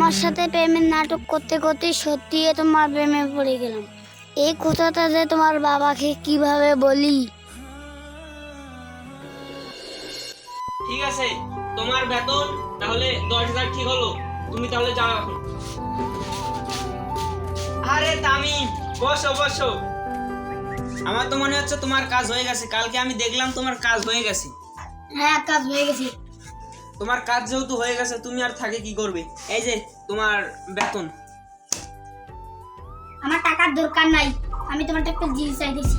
তোমার সাথে প্রেমের নাটক করতে করতে সত্যি তোমার প্রেমে পড়ে গেলাম। এই কথাটা যে তোমার বাবাকে কীভাবে বলি? ঠিক আছে তোমার বেতন তাহলে দশ হাজার ঠিক হলো। তুমি তাহলে যাও এখন। আরে তামিম বসো বসো। আমার তো মনে হচ্ছে তোমার কাজ হয়ে গেছে। কালকে আমি দেখলাম তোমার কাজ হয়ে গেছে। হ্যাঁ কাজ হয়ে গেছে। তোমার কাজ যেহেতু হয়ে গেছে তুমি আর থাকে কি করবে? এই যে তোমার বেতন। আমার টাকার দরকার নাই আমি তোমার একটা জিনিস চাইতেছি।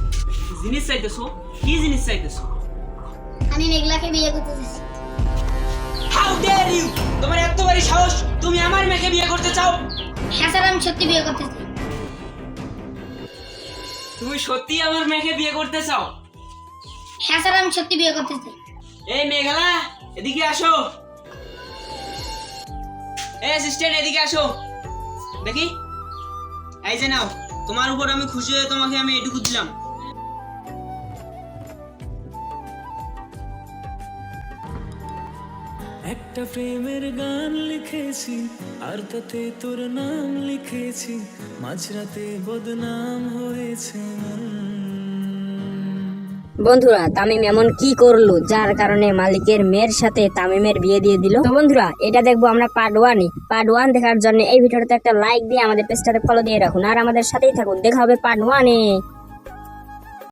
জিনিস চাইতেছো? কি জিনিস চাইতেছো? আমি মেঘলাকে বিয়ে করতে চাইছি। হাউ ডেয়ার ইউ তোমার এত বড় সাহস তুমি আমার মেয়েকে বিয়ে করতে চাও? হ্যাঁ স্যার আমি সত্যি বিয়ে করতে চাই। তুমি সত্যি আমার মেয়েকে বিয়ে করতে চাও? হ্যাঁ স্যার আমি সত্যি বিয়ে করতে চাই। এই মেঘলা এদিকে আসো। এই অ্যাসিস্ট্যান্ট এদিকে আসো। দেখি। এই যে নাও, তোমার উপর আমি খুশি হয়ে তোমাকে আমি এটুকু দিলাম। একটা প্রেমের গান লিখেছি, আর তাতে তোর নাম লিখেছি, মাঝরাতে বদনাম হয়েছে মন। বন্ধুরা, তামিম এমন কি করল? যার কারণে মালিকের মেয়ের সাথে তামিমের বিয়ে দিয়ে দিল। তো বন্ধুরা, এটা দেখব আমরা পার্ট ওয়ানে পার্ট ওয়ান দেখার জন্য এই ভিডিওটাতে একটা লাইক দিয়ে আমাদের পেজটাতে ফলো দিয়ে রাখুন। আর আমাদের সাথেই থাকুন। দেখা হবে পার্ট ওয়ানে